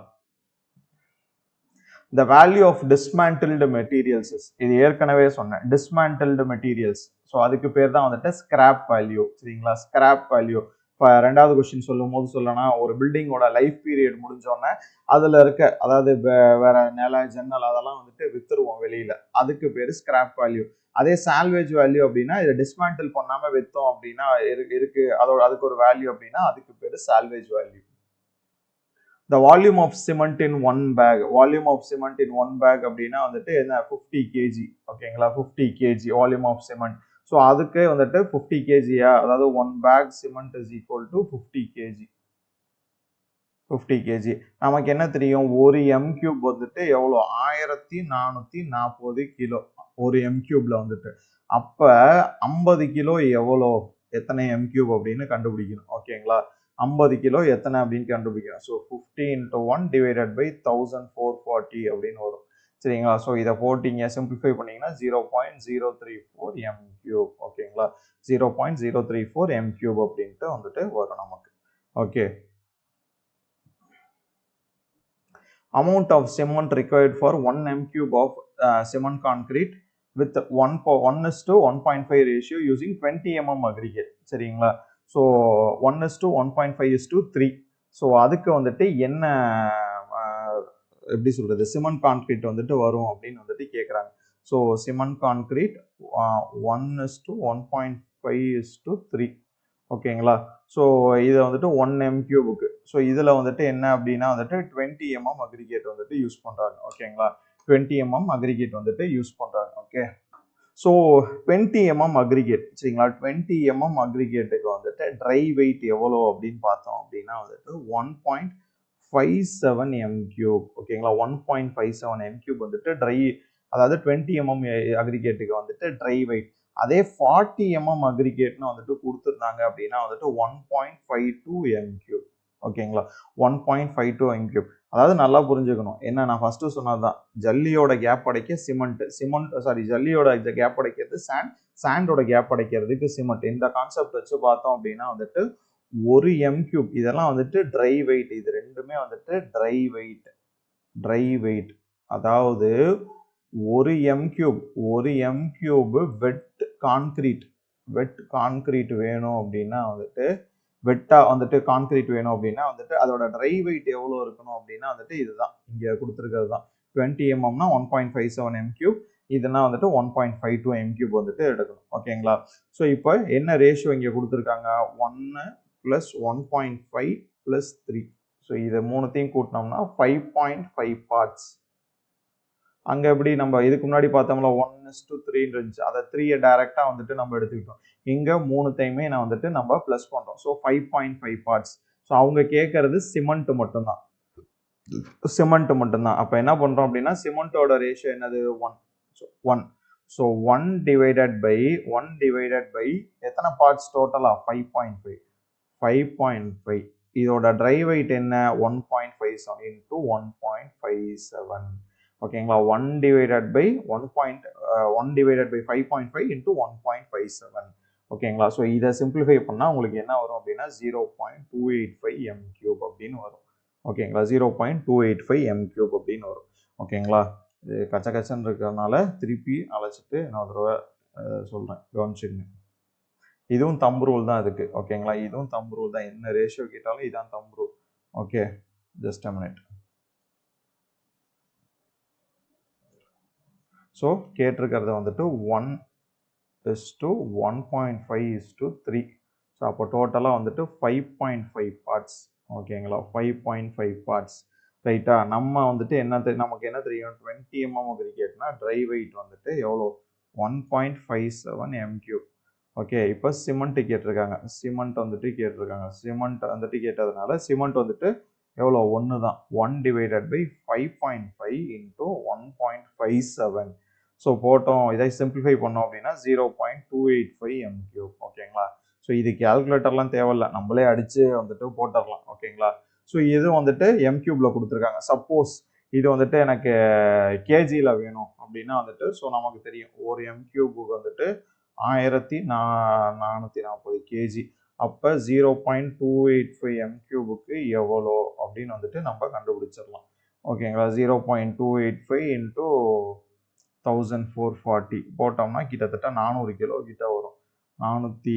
the value of dismantled materials இது ஏற்கனவே சொன்னேன் டிஸ்மேண்டில்டு மெட்டீரியல்ஸ் ஸோ அதுக்கு பேர் தான் வந்துட்டு ஸ்கிராப் வேல்யூ சரிங்களா? ஸ்கிராப் வேல்யூ இப்போ ரெண்டாவது கொஸ்டின் சொல்லும் போது சொல்லனா ஒரு பில்டிங்கோட லைஃப் பீரியட் முடிஞ்சோடனே அதில் இருக்க அதாவது வேற நில ஜன்னல் அதெல்லாம் வந்துட்டு வித்துருவோம் வெளியில். அதுக்கு பேர் ஸ்கிராப் வேல்யூ அதே சால்வேஜ் வேல்யூ அப்படின்னா இதை டிஸ்மேண்டில் பண்ணாமல் விற்றோம் அப்படின்னா இரு இருக்கு. அதோட அதுக்கு ஒரு வேல்யூ அப்படின்னா அதுக்கு பேர் salvage value the volume of cement in one bag volume of cement in one bag அப்படின்னா வந்துட்டு என்ன? ஃபிஃப்டி கேஜி ஓகேங்களா fifty KG volume of cement so அதுக்கு வந்துட்டு ஃபிஃப்டி கேஜியா அதாவது one bag cement is equal to fifty KG fifty KG நமக்கு என்ன தெரியும்? ஒரு எம் கியூப் வந்துட்டு எவ்வளோ? ஆயிரத்தி நானூற்றி நாற்பது கிலோ. ஒரு எம் கியூப்ல வந்துட்டு. அப்போ ஐம்பது கிலோ எவ்வளோ? எத்தனை எம் கியூப் அப்படின்னு கண்டுபிடிக்கணும். ஓகேங்களா ஐம்பது கிலோ எத்தனை அப்படின்னு கண்டுபிடிக்கணும். So fifty into one divided by thousand four forty அப்படின்னு வரும். சரிங்களா? ஸோ இதை போட்டிங்க. சிம்பிளிஃபை பண்ணீங்கன்னா zero point zero three four M cube ஓகேங்களா zero point zero three four M cube அப்படின்ட்டு வந்துட்டு வரும் நமக்கு. Okay amount of cement required for 1 m cube of uh, cement concrete with 1 po 1 is to 1.5 ratio using 20 mm aggregate. சரிங்களா? So one is to one point five is to three so அதுக்கு வந்துட்டு என்ன எப்படி சொல்றது? Cement concrete வந்துட்டு வரும் அப்படின்னு வந்துட்டு கேட்குறாங்க so cement concrete one is to one point five is to three ஓகேங்களா? ஸோ இதை வந்துட்டு ஒன் எம் கியூபுக்கு ஸோ இதில் வந்துட்டு என்ன அப்படின்னா வந்துட்டு டுவெண்ட்டி எம்எம் அக்ரிகேட் வந்துட்டு யூஸ் பண்ணுறாங்க ஓகேங்களா? டுவெண்ட்டி எம்எம் அக்ரிகேட் வந்துட்டு யூஸ் பண்ணுறாங்க okay so twenty MM aggregate சரிங்களா? டுவெண்ட்டி எம்எம் அக்ரிகேட்டுக்கு வந்துட்டு ட்ரை வெயிட் எவ்வளோ அப்படின்னு பார்த்தோம் அப்படின்னா வந்துட்டு one point five seven M cube ஓகேங்களா? One point five seven M cube வந்துட்டு ட்ரை அதாவது டுவெண்ட்டி எம்எம் அக்ரிகேட்டுக்கு வந்துட்டு ட்ரை வெயிட் அதே ஃபார்ட்டி எம்எம் அக்ரிகேட்னு வந்துட்டு கொடுத்துருந்தாங்க அப்படின்னா வந்துட்டு one point five two M cube ஓகேங்களா one point five two M cube அதாவது நல்லா புரிஞ்சுக்கணும். என்ன நான் ஃபர்ஸ்ட்டு சொன்னது தான் ஜல்லியோட கேப் அடைக்க சிமெண்ட் சிமெண்ட் சாரி ஜல்லியோட கேப் அடைக்கிறது சாண்ட் சாண்டோட கேப் அடைக்கிறதுக்கு சிமெண்ட் இந்த கான்செப்ட் வச்சு பார்த்தோம் அப்படின்னா வந்துட்டு ஒரு எம் கியூப் இதெல்லாம் வந்துட்டு ட்ரை வெயிட் இது ரெண்டுமே வந்துட்டு ட்ரை வெயிட் ட்ரை வெயிட் அதாவது ஒரு எம் கியூப் ஒரு M cube wet concrete wet concrete வேணும் அப்படின்னா வந்துட்டு வெட்டாக வந்துட்டு கான்கிரீட் வேணும் அப்படின்னா வந்துட்டு அதோட ட்ரை வெயிட் எவ்வளோ இருக்கணும் அப்படின்னா வந்துட்டு இதுதான். இங்கே கொடுத்துருக்கிறது தான் twenty எம்எம்னா one point five seven M cube இதெல்லாம் வந்துட்டு one point five two M cube வந்துட்டு எடுக்கணும். ஓகேங்களா ஸோ இப்போ என்ன ரேஷியோ இங்கே கொடுத்துருக்காங்க? ஒன்று plus one point five plus three so இதை மூணுத்தையும் கூட்டினோம்னா ஃபைவ் பாயிண்ட் ஃபைவ் பார்ட்ஸ் அங்கே எப்படி நம்ம இதுக்கு முன்னாடி பார்த்தோம்ல ஒன் இஸ் டூ த்ரீன்னு இருந்துச்சு அதை த்ரீயை டைரெக்டாக வந்துட்டு நம்ம எடுத்துக்கிட்டோம். இங்கே மூணுத்தையுமே நான் வந்துட்டு நம்ம ப்ளஸ் பண்ணுறோம் so five point five parts so அவங்க கேட்கறது சிமெண்ட் மட்டும்தான். சிமெண்ட் மட்டும்தான். அப்போ என்ன பண்ணுறோம் அப்படின்னா சிமெண்ட்டோட ரேஷியோ என்னது? One so one so one divided by one divided by எத்தனை பார்ட்ஸ் டோட்டலாக five point five five point five இதோட ட்ரை வெயிட் என்ன? One point five seven into one point five seven ஓகேங்களா? One divided by one point one divided by five point five into one point five seven ஓகேங்களா? So இதை simplify பண்ணால் உங்களுக்கு என்ன வரும் அப்படின்னா zero point two eight five M cube அப்படின்னு வரும். ஓகேங்களா? Zero point two eight five M cube அப்படின்னு வரும். ஓகேங்களா? இது கச்ச கச்சன்னு இருக்கிறதுனால திருப்பி அழைச்சிட்டு நான் ஒரு தடவை சொல்கிறேன் கவனிச்சுங்க இதுவும் தம் ரூல் தான் இதுக்கு. ஓகேங்களா? இதுவும் தம் ரூல் தான். என்ன ரேஷியோ கேட்டாலும் இதான் thumb rule okay? Just a minute so கேட்டிருக்கிறது வந்துட்டு one is to one point five is to three so அப்போ டோட்டலாக வந்துட்டு ஃபைவ் பாயிண்ட் ஃபைவ் பார்ட்ஸ் ஓகேங்களா ஃபைவ் பாயிண்ட் ஃபைவ் பார்ட்ஸ் ரைட்டா நம்ம வந்துட்டு என்ன தெரியும் நமக்கு என்ன தெரியும்? டுவெண்ட்டி எம்எம் கிரிக்கெட்னா ட்ரை வெயிட் வந்துட்டு எவ்வளோ? One point five seven M cube okay இப்போ சிமெண்ட் கேட்டிருக்காங்க. சிமெண்ட் வந்துட்டு கேட்டிருக்காங்க. சிமெண்ட் வந்துட்டு கேட்டதுனால சிமெண்ட் வந்துட்டு எவ்வளோ? ஒன்று தான் one divided by five point five into one point five seven so போட்டோம். இதை சிம்பிளிஃபை பண்ணோம் அப்படின்னா zero point two eight five M cube ஓகேங்களா ஸோ இது கேல்குலேட்டர்லாம் தேவையில்ல. நம்மளே அடித்து வந்துட்டு போட்டுடலாம். ஓகேங்களா ஸோ இது வந்துட்டு எம் கியூப்பில் கொடுத்துருக்காங்க. சப்போஸ் இது வந்துட்டு எனக்கு கேஜியில் வேணும் அப்படின்னா வந்துட்டு ஸோ நமக்கு தெரியும். ஒரு எம் கியூபுக்கு வந்துட்டு ஆயிரத்தி நா நானூற்றி நாற்பது கேஜி அப்போ zero point two eight five M கியூபுக்கு எவ்வளோ அப்படின்னு வந்துட்டு நம்ம கண்டுபிடிச்சிடலாம். ஓகேங்களா zero point two eight five into thousand four forty போட்டோம்னா கிட்டத்தட்ட நானூறு கிலோ கிட்ட வரும். நானூற்றி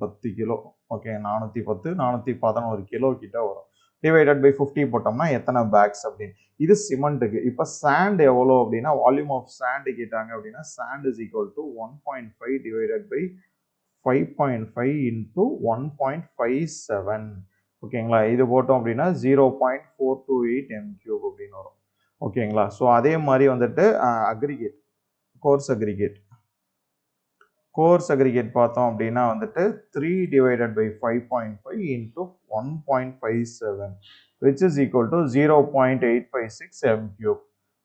பத்து கிலோ ஓகே நானூற்றி பத்து நானூற்றி பதினோரு கிலோ கிட்ட வரும். டிவைடட் பை ஃபிஃப்டி போட்டோம்னா எத்தனை பேக்ஸ் அப்படின்னு. இது சிமெண்ட்டுக்கு. இப்போ சாண்ட் எவ்வளோ அப்படின்னா வால்யூம் ஆஃப் சாண்டு கேட்டாங்க அப்படின்னா sand is equal to one point five divided by five point five into one point five seven ஓகேங்களா இது போட்டோம் அப்படின்னா zero point four two eight M cube அப்படின்னு வரும். ஓகேங்களா? ஸோ அதே மாதிரி வந்துட்டு aggregate coarse aggregate coarse aggregate பார்த்தோம் அப்படின்னா வந்துட்டு three divided by five point five into one point five seven which is equal to zero point eight five six M cube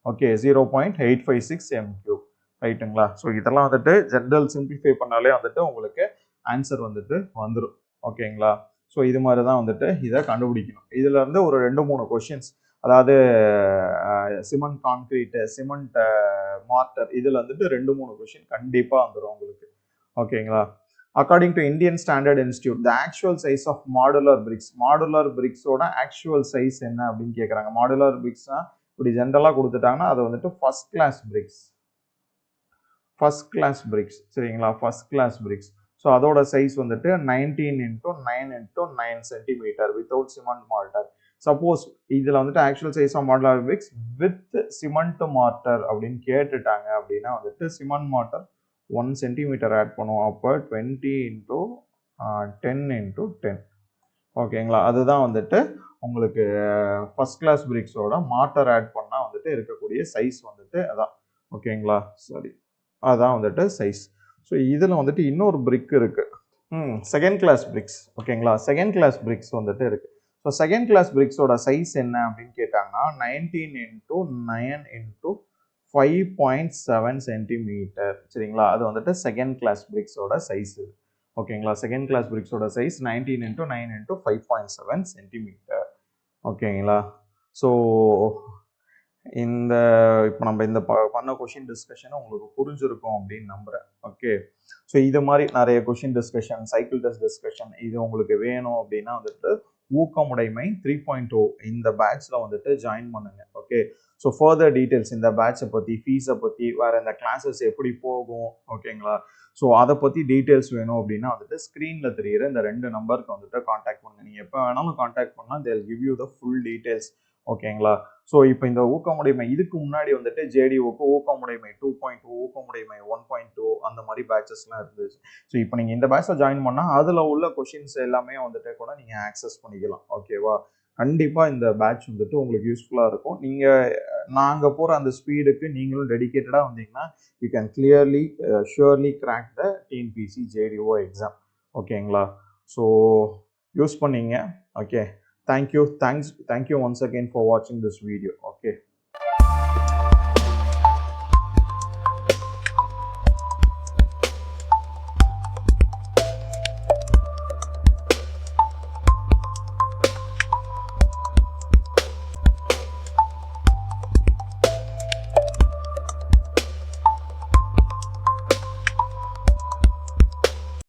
okay zero point eight five six M cube ரைட்டுங்களா so இதெல்லாம் வந்துட்டு general simplify பண்ணாலே வந்துட்டு உங்களுக்கு answer வந்துட்டு வந்துடும் ஓகேங்களா so இது மாதிரி தான் வந்துட்டு இதை கண்டுபிடிக்கணும். இதுலேருந்து ஒரு ரெண்டு மூணு கொஷின்ஸ் அதாவது சிமெண்ட் கான்கிரீட்டு சிமெண்ட் மார்டர் இதில் வந்துட்டு ரெண்டு மூணு கொஷின் கண்டிப்பாக வந்துடும் உங்களுக்கு. ஓகேங்களா? According to Indian standard institute the actual size of modular bricks modular பிரிக்ஸோட actual size என்ன அப்படின்னு கேட்குறாங்க மாடுலர் பிரிக்ஸ்னால் இப்படி ஜென்ரலாக கொடுத்துட்டாங்கன்னா அது வந்துட்டு first class bricks first class bricks சரிங்களா? ஃபர்ஸ்ட் கிளாஸ் பிரிக்ஸ் ஸோ அதோட சைஸ் வந்துட்டு nineteen into nine into nine centimetre without cement mortar suppose இதில் வந்துட்டு actual size of modular bricks with cement mortar அப்படின்னு கேட்டுட்டாங்க அப்படின்னா வந்துட்டு cement mortar one centimetre add பண்ணுவோம். அப்போ twenty into ten into ten ஓகேங்களா அதுதான் வந்துட்டு உங்களுக்கு ஃபஸ்ட் கிளாஸ் பிரிக்ஸோட மாட்டர் ஆட் பண்ணால் வந்துட்டு இருக்கக்கூடிய சைஸ் வந்துட்டு அதான். ஓகேங்களா சாரி அதான் வந்துட்டு சைஸ் ஸோ இதில் வந்துட்டு இன்னொரு பிரிக் இருக்குது ம் செகண்ட் கிளாஸ் பிரிக்ஸ் ஓகேங்களா செகண்ட் கிளாஸ் பிரிக்ஸ் வந்துட்டு இருக்குது ஸோ செகண்ட் கிளாஸ் பிரிக்ஸோட சைஸ் என்ன அப்படின்னு கேட்டாங்கன்னா nineteen into nine into five point seven centimetre சரிங்களா? அது வந்துட்டு செகண்ட் கிளாஸ் பிரிக்ஸோட சைஸ் ஓகேங்களா second class பிரிக்ஸோட size nineteen into nine into five point seven centimetre ஓகேங்களா ஸோ இந்த இப்போ நம்ம இந்த ப பண்ண கொஷின் டிஸ்கஷன் உங்களுக்கு புரிஞ்சிருக்கும் அப்படின்னு நம்புகிறேன் ஓகே ஸோ இது மாதிரி நிறைய question discussion cycle test discussion இது உங்களுக்கு வேணும் அப்படின்னா வந்துட்டு ஊக்கமுடைமை த்ரீ பாயிண்ட் ஓ இந்த பேட்ச்சில் வந்துட்டு ஜாயின் பண்ணுங்க. ஓகே ஸோ ஃபர்தர் டீட்டெயில்ஸ் இந்த பேட்சை பற்றி ஃபீஸை பற்றி வேறு இந்த கிளாஸஸ் எப்படி போகும்? ஓகேங்களா ஸோ அதை பற்றி டீட்டெயில்ஸ் வேணும் அப்படின்னா வந்துட்டு ஸ்க்ரீனில் தெரிகிற இந்த ரெண்டு நம்பருக்கு வந்துட்டு காண்டாக்ட் பண்ணுங்க. நீங்கள் எப்போ வேணாலும் காண்டாக்ட் பண்ணால் they'll give you the full details ஓகேங்களா ஸோ இப்போ இந்த ஊக்கமுடைமை இதுக்கு முன்னாடி வந்துட்டு ஜேடிஓக்கு ஊக்கமுடைமை டூ பாயிண்ட் டூ ஊக்கமுடைமை ஒன் பாயிண்ட் டூ அந்த மாதிரி பேட்சஸ்லாம் இருந்துச்சு. ஸோ இப்போ நீங்கள் இந்த பேட்சில் ஜாயின் பண்ணால் அதில் உள்ள கொஷின்ஸ் எல்லாமே வந்துட்டு கூட நீங்கள் ஆக்சஸ் பண்ணிக்கலாம். ஓகேவா கண்டிப்பாக இந்த பேட்ச் வந்துட்டு உங்களுக்கு யூஸ்ஃபுல்லாக இருக்கும். நீங்கள் நாங்கள் போகிற அந்த ஸ்பீடுக்கு நீங்களும் டெடிக்கேட்டடாக வந்தீங்கன்னா you can clearly surely crack the TNPSC JDO exam ஓகேங்களா ஸோ யூஸ் பண்ணிங்க. Okay thank you. Thanks. Thank you once again for watching this video. Okay